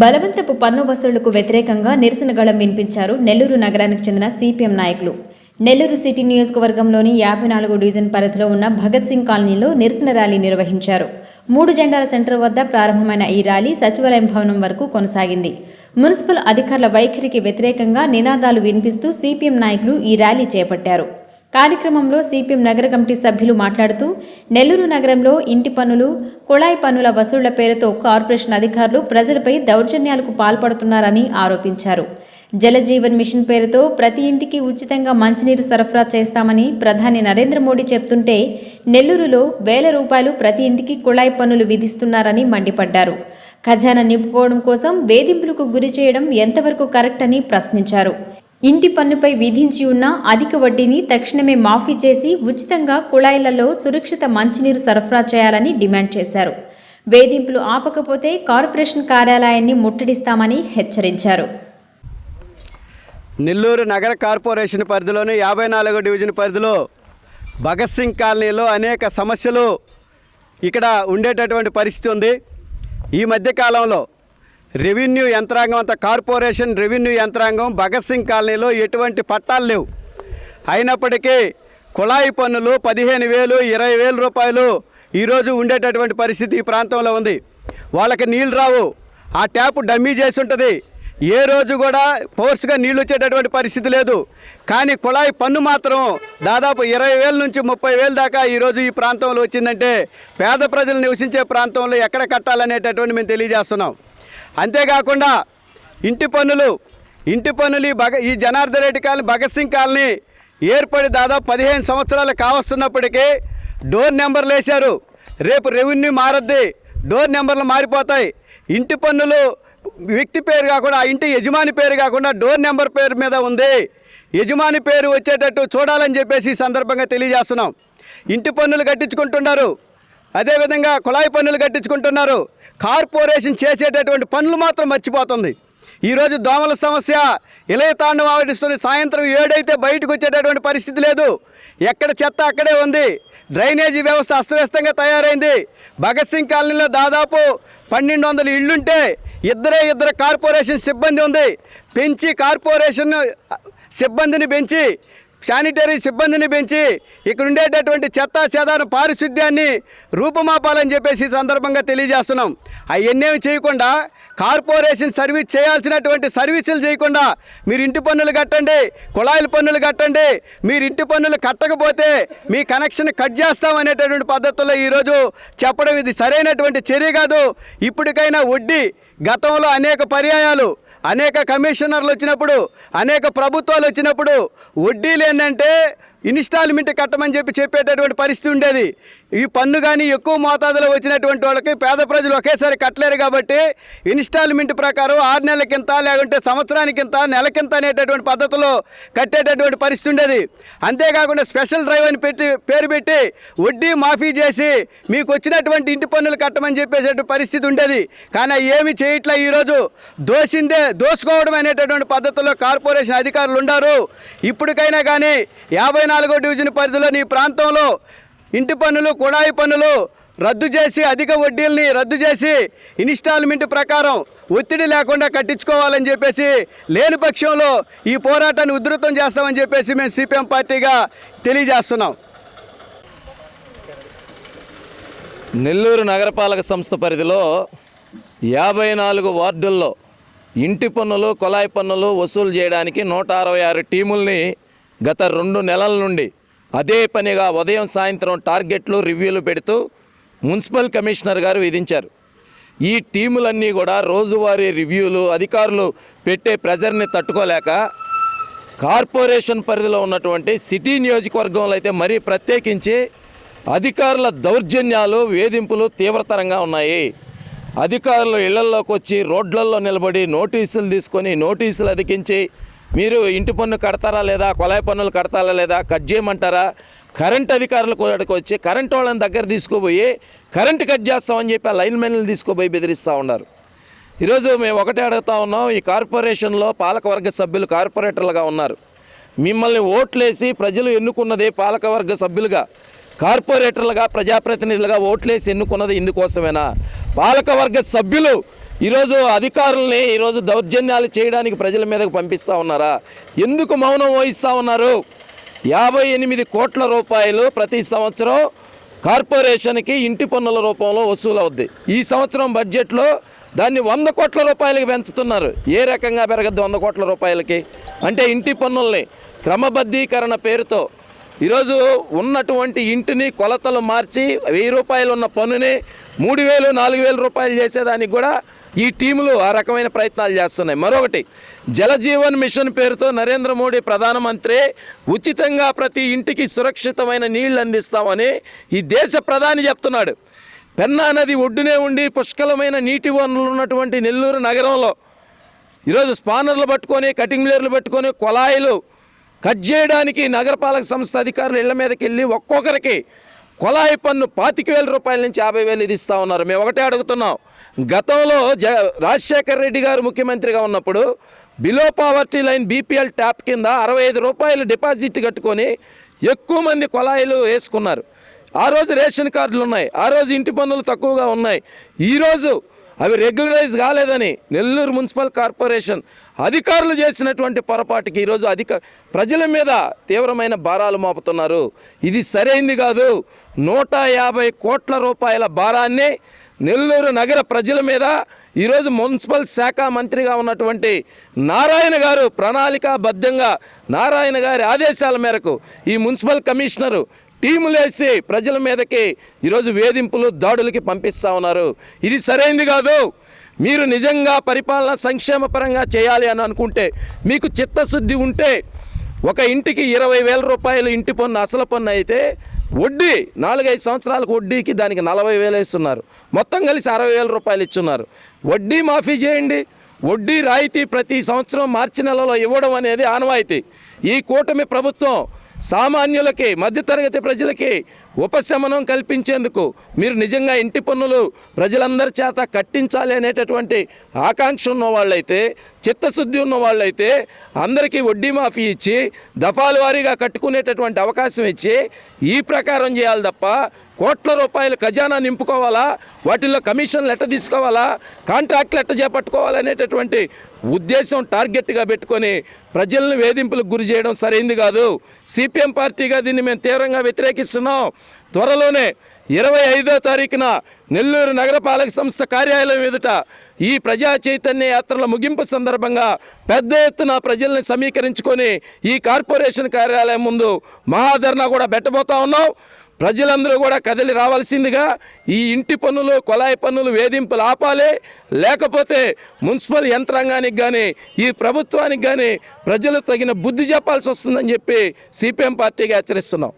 బలవంతపు పన్ను వసూళ్ళకు వ్యతిరేకంగా నిరసన గళం వినిపించారు నెల్లూరు నగరానికి చెందిన సిపిఎం నాయకులు. నెల్లూరు సిటీ నియోజకవర్గంలోని యాభై నాలుగు డివిజన్ పరిధిలో ఉన్న భగత్ సింగ్ కాలనీలో నిరసన ర్యాలీ నిర్వహించారు. మూడు జెండాల సెంటర్ వద్ద ప్రారంభమైన ఈ ర్యాలీ సచివాలయం భవనం వరకు కొనసాగింది. మున్సిపల్ అధికారుల వైఖరికి వ్యతిరేకంగా నినాదాలు వినిపిస్తూ సిపిఎం నాయకులు ఈ ర్యాలీ చేపట్టారు. కార్యక్రమంలో సిపిఎం నగర కమిటీ సభ్యులు మాట్లాడుతూ నెల్లూరు నగరంలో ఇంటి పనులు కుళాయి పనుల వసూళ్ళ పేరుతో కార్పొరేషన్ అధికారులు ప్రజలపై దౌర్జన్యాలకు పాల్పడుతున్నారని ఆరోపించారు. జలజీవన్ మిషన్ పేరుతో ప్రతి ఇంటికి ఉచితంగా మంచినీరు సరఫరా చేస్తామని ప్రధాని నరేంద్ర మోడీ చెప్తుంటే నెల్లూరులో వేల రూపాయలు ప్రతి ఇంటికి కుళాయి పన్నులు విధిస్తున్నారని మండిపడ్డారు. ఖజానా నింపుకోవడం కోసం వేధింపులకు గురి చేయడం ఎంతవరకు కరెక్ట్ అని ప్రశ్నించారు. ఇంటి పన్నుపై విధించి ఉన్న అధిక వడ్డీని తక్షణమే మాఫీ చేసి ఉచితంగా కుళాయిలలో సురక్షిత మంచినీరు సరఫరా చేయాలని డిమాండ్ చేశారు. వేధింపులు ఆపకపోతే కార్పొరేషన్ కార్యాలయాన్ని ముట్టడిస్తామని హెచ్చరించారు. నెల్లూరు నగర కార్పొరేషన్ పరిధిలోని యాభై నాలుగో డివిజన్ పరిధిలో భగత్ సింగ్ కాలనీలో అనేక సమస్యలు ఇక్కడ ఉండేటటువంటి పరిస్థితి ఉంది. ఈ మధ్యకాలంలో రెవెన్యూ యంత్రాంగం అంతా కార్పొరేషన్ రెవెన్యూ యంత్రాంగం భగత్ సింగ్ కాలనీలో ఎటువంటి పట్టాలు లేవు. అయినప్పటికీ కుళాయి పన్నులు పదిహేను వేలు ఇరవై వేల రూపాయలు ఈరోజు ఉండేటటువంటి పరిస్థితి ఈ ప్రాంతంలో ఉంది. వాళ్ళకి నీళ్ళు రావు. ఆ ట్యాప్ డమ్మీ చేసి ఉంటుంది. ఏ రోజు కూడా ఫోర్స్గా నీళ్ళు వచ్చేటటువంటి పరిస్థితి లేదు. కానీ కుళాయి పన్ను మాత్రం దాదాపు ఇరవై వేల నుంచి ముప్పై వేల దాకా ఈరోజు ఈ ప్రాంతంలో వచ్చిందంటే పేద ప్రజలు నివసించే ప్రాంతంలో ఎక్కడ కట్టాలనేటటువంటి మేము తెలియజేస్తున్నాం. అంతేకాకుండా ఇంటి పన్నులు ఇంటి పన్నులు ఈ భగ ఈ జనార్దన్ రెడ్డి కాలనీ భగత్ సింగ్ కాలనీ ఏర్పడి దాదాపు పదిహేను సంవత్సరాలు కావస్తున్నప్పటికీ డోర్ నెంబర్లు వేశారు. రేపు రెవెన్యూ మారద్ది డోర్ నెంబర్లు మారిపోతాయి. ఇంటి పన్నులు వ్యక్తి పేరు కాకుండా ఆ ఇంటి యజమాని పేరు కాకుండా డోర్ నెంబర్ పేరు మీద ఉంది. యజమాని పేరు వచ్చేటట్టు చూడాలని చెప్పేసి ఈ సందర్భంగా తెలియజేస్తున్నాం. ఇంటి పన్నులు కట్టించుకుంటున్నారు. అదేవిధంగా కుళాయి పన్నులు కట్టించుకుంటున్నారు. కార్పొరేషన్ చేసేటటువంటి పనులు మాత్రం మర్చిపోతుంది. ఈరోజు దోమల సమస్య ఇలయ తాండవం ఆవరిస్తుంది. సాయంత్రం ఏడైతే బయటకు వచ్చేటటువంటి పరిస్థితి లేదు. ఎక్కడ చెత్త అక్కడే ఉంది. డ్రైనేజీ వ్యవస్థ అస్తవ్యస్తంగా తయారైంది. భగత్ సింగ్ కాలనీలో దాదాపు పన్నెండు వందల ఇళ్ళుంటే ఇద్దరే ఇద్దరు కార్పొరేషన్ సిబ్బంది ఉంది. పెంచి కార్పొరేషన్ సిబ్బందిని పెంచి శానిటరీ సిబ్బందిని పెంచి ఇక్కడ ఉండేటటువంటి చెత్త చెదారం పారిశుద్ధ్యాన్ని రూపమాపాలని చెప్పేసి సందర్భంగా తెలియజేస్తున్నాం. అవన్నేమి చేయకుండా కార్పొరేషన్ సర్వీస్ చేయాల్సినటువంటి సర్వీసులు చేయకుండా మీరు ఇంటి పన్నులు కట్టండి కుళాయిల పన్నులు కట్టండి మీరు ఇంటి పన్నులు కట్టకపోతే మీ కనెక్షన్ కట్ చేస్తామనేటటువంటి పద్ధతుల్లో ఈరోజు చెప్పడం ఇది సరైనటువంటి చర్య కాదు. ఇప్పటికైనా వడ్డీ గతంలో అనేక పర్యాయాలు అనేక కమిషనర్లు వచ్చినప్పుడు అనేక ప్రభుత్వాలు వచ్చినప్పుడు వడ్డీలు ఏంటంటే ఇన్స్టాల్మెంట్ కట్టమని చెప్పి చెప్పేటటువంటి పరిస్థితి ఉండేది. ఈ పన్ను కానీ ఎక్కువ మోతాదులో వచ్చినటువంటి వాళ్ళకి పేద ప్రజలు ఒకేసారి కట్టలేరు కాబట్టి ఇన్స్టాల్మెంట్ ప్రకారం ఆరు నెలలకింత లేకుంటే సంవత్సరానికింత నెలకింత అనేటటువంటి పద్ధతిలో కట్టేటటువంటి పరిస్థితి ఉండేది. అంతేకాకుండా స్పెషల్ డ్రైవ్ అని పెట్టి పేరు పెట్టి వడ్డీ మాఫీ చేసి మీకు వచ్చినటువంటి ఇంటి పన్నులు కట్టమని చెప్పేసేటువంటి పరిస్థితి ఉండేది. కానీ ఏమి చేయట్లే. ఈరోజు దోసిందే దోసుకోవడం అనేటటువంటి పద్ధతిలో కార్పొరేషన్ అధికారులు ఉన్నారు ఇప్పటికైనా కానీ యాభై నాలుగో డివిజన్ పరిధిలోని ఈ ప్రాంతంలో ఇంటి పన్నులు కుళాయి పన్నులు రద్దు చేసి అధిక వడ్డీల్ని రద్దు చేసి ఇన్స్టాల్మెంట్ ప్రకారం ఒత్తిడి లేకుండా కట్టించుకోవాలని చెప్పేసి లేని పక్షంలో ఈ పోరాటాన్ని ఉధృతం చేస్తామని చెప్పేసి మేము సిపిఎం పార్టీగా తెలియజేస్తున్నాం. నెల్లూరు నగరపాలక సంస్థ పరిధిలో యాభై నాలుగు వార్డుల్లో ఇంటి పన్నులు కొలాయి పన్నులు వసూలు చేయడానికి నూట అరవై ఆరు టీముల్ని గత రెండు నెలల నుండి అదే పనిగా ఉదయం సాయంత్రం టార్గెట్లు రివ్యూలు పెడుతూ మున్సిపల్ కమిషనర్ గారు విధించారు. ఈ టీములన్నీ కూడా రోజువారీ రివ్యూలు అధికారులు పెట్టే ప్రెజర్ని తట్టుకోలేక కార్పొరేషన్ పరిధిలో ఉన్నటువంటి సిటీ నియోజకవర్గంలో అయితే మరీ ప్రత్యేకించి అధికారుల దౌర్జన్యాలు వేధింపులు తీవ్రతరంగా ఉన్నాయి. అధికారులు ఇళ్ళలోకి వచ్చి రోడ్లలో నిలబడి నోటీసులు తీసుకొని నోటీసులు అధికించి మీరు ఇంటి పన్ను కడతారా లేదా? కొలాయి పన్నులు కడతారా లేదా? కట్ చేయమంటారా? కరెంట్ అధికారులు కూడాకి వచ్చి కరెంట్ వాళ్ళని దగ్గర తీసుకుపోయి కరెంట్ కట్ చేస్తామని చెప్పి ఆ లైన్ మెన్లు తీసుకుపోయి బెదిరిస్తూ ఉన్నారు. ఈరోజు మేము ఒకటే అడుగుతా ఉన్నాం ఈ కార్పొరేషన్లో పాలకవర్గ సభ్యులు కార్పొరేటర్లుగా ఉన్నారు. మిమ్మల్ని ఓట్లేసి ప్రజలు ఎన్నుకున్నది పాలకవర్గ సభ్యులుగా కార్పొరేటర్లుగా ప్రజాప్రతినిధులుగా ఓట్లేసి ఎన్నుకున్నది ఇందుకోసమేనా? పాలకవర్గ సభ్యులు ఈరోజు అధికారుల్ని ఈరోజు దౌర్జన్యాలు చేయడానికి ప్రజల మీదకు పంపిస్తూ ఉన్నారా? ఎందుకు మౌనం వహిస్తూ ఉన్నారు? యాభై ఎనిమిది కోట్ల రూపాయలు ప్రతి సంవత్సరం కార్పొరేషన్కి ఇంటి పన్నుల రూపంలో వసూలు అవుద్ది ఈ సంవత్సరం బడ్జెట్లో దాన్ని వంద కోట్ల రూపాయలకి పెంచుతున్నారు. ఏ రకంగా పెరగద్దు వంద కోట్ల రూపాయలకి? అంటే ఇంటి పన్నుల్ని క్రమబద్ధీకరణ పేరుతో ఈరోజు ఉన్నటువంటి ఇంటిని కొలతలు మార్చి వెయ్యి రూపాయలు ఉన్న పన్నుని మూడు వేలు నాలుగు వేల రూపాయలు చేసేదానికి కూడా ఈ టీములు ఆ రకమైన ప్రయత్నాలు చేస్తున్నాయి. మరొకటి జలజీవన్ మిషన్ పేరుతో నరేంద్ర మోడీ ప్రధానమంత్రి ఉచితంగా ప్రతి ఇంటికి సురక్షితమైన నీళ్ళు అందిస్తామని ఈ దేశ ప్రధాని చెప్తున్నాడు. పెన్నా నది ఒడ్డునే ఉండి పుష్కలమైన నీటి వనరులు ఉన్నటువంటి నెల్లూరు నగరంలో ఈరోజు స్పానర్లు పట్టుకొని కటింగ్ బ్లేర్లు పట్టుకొని కొలాయిలు కట్ చేయడానికి నగరపాలక సంస్థ అధికారులు ఇళ్ళ మీదకి వెళ్ళి ఒక్కొక్కరికి కొలాయి పన్ను పాతిక వేల రూపాయల నుంచి యాభై వేలు ఇది ఇస్తా ఉన్నారు. మేము ఒకటే అడుగుతున్నాం. గతంలో జ రాజశేఖర్ రెడ్డి గారు ముఖ్యమంత్రిగా ఉన్నప్పుడు below poverty line BPL tap కింద అరవై ఐదు రూపాయలు డిపాజిట్ కట్టుకొని ఎక్కువ మంది కొలాయిలు వేసుకున్నారు. ఆ రోజు రేషన్ కార్డులు ఉన్నాయి. ఆ రోజు ఇంటి పన్నులు తక్కువగా ఉన్నాయి. ఈరోజు అవి రెగ్యులరైజ్ కాలేదని నెల్లూరు మున్సిపల్ కార్పొరేషన్ అధికారులు చేసినటువంటి పొరపాటుకి ఈరోజు అధిక ప్రజల మీద తీవ్రమైన భారాలు మోపుతున్నారు. ఇది సరైంది కాదు. నూట యాభై కోట్ల రూపాయల భారాన్ని నెల్లూరు నగర ప్రజల మీద ఈరోజు మున్సిపల్ శాఖ మంత్రిగా ఉన్నటువంటి నారాయణ గారు ప్రణాళికాబద్ధంగా నారాయణ గారి ఆదేశాల మేరకు ఈ మున్సిపల్ కమిషనరు టీములేసి ప్రజల మీదకి ఈరోజు వేధింపులు దాడులకి పంపిస్తూ ఉన్నారు. ఇది సరైంది కాదు. మీరు నిజంగా పరిపాలన సంక్షేమ పరంగా చేయాలి అని అనుకుంటే మీకు చిత్తశుద్ధి ఉంటే ఒక ఇంటికి ఇరవై వేల రూపాయలు ఇంటి పన్ను అసలు పన్ను అయితే వడ్డీ నాలుగైదు సంవత్సరాలకు వడ్డీకి దానికి నలభై వేలు ఇస్తున్నారు మొత్తం కలిసి అరవై వేల రూపాయలు ఇస్తున్నారు వడ్డీ మాఫీ చేయండి. వడ్డీ రాయితీ ప్రతి సంవత్సరం మార్చి నెలలో ఇవ్వడం అనేది ఆనవాయితీ. ఈ కూటమి ప్రభుత్వం సామాన్యులకి మధ్యతరగతి ప్రజలకి ఉపశమనం కల్పించేందుకు మీరు నిజంగా ఇంటి పన్నులు ప్రజలందరి చేత కట్టించాలి అనేటటువంటి ఆకాంక్ష ఉన్న వాళ్ళైతే చిత్తశుద్ధి ఉన్న వాళ్ళైతే అందరికీ వడ్డీ మాఫీ ఇచ్చి దఫాల వారీగా కట్టుకునేటటువంటి అవకాశం ఇచ్చి ఈ ప్రకారం చేయాలి తప్ప కోట్ల రూపాయలు ఖజానా నింపుకోవాలా వాటిల్లో కమిషన్లు ఎట్ట తీసుకోవాలా కాంట్రాక్ట్లు ఎట్ట చేపట్టుకోవాలనేటటువంటి ఉద్దేశం టార్గెట్గా పెట్టుకొని ప్రజలను వేధింపులకు గురి చేయడం సరైంది కాదు. సిపిఎం పార్టీగా దీన్ని మేము తీవ్రంగా వ్యతిరేకిస్తున్నాం. త్వరలోనే ఇరవై ఐదో తారీఖున నెల్లూరు నగరపాలక సంస్థ కార్యాలయం ఎదుట ఈ ప్రజా చైతన్య యాత్రల ముగింపు సందర్భంగా పెద్ద ఎత్తున ప్రజల్ని సమీకరించుకొని ఈ కార్పొరేషన్ కార్యాలయం ముందు మహాధర్నా కూడా పెట్టబోతా ఉన్నాం. ప్రజలందరూ కూడా కదిలి రావాల్సిందిగా ఈ ఇంటి పన్నులు కొలాయి పన్నులు వేధింపులు ఆపాలి. లేకపోతే మున్సిపల్ యంత్రాంగానికి కానీ ఈ ప్రభుత్వానికి కానీ ప్రజలు తగిన బుద్ధి చెప్పాల్సి వస్తుందని చెప్పి సిపిఎం పార్టీగా హెచ్చరిస్తున్నాం.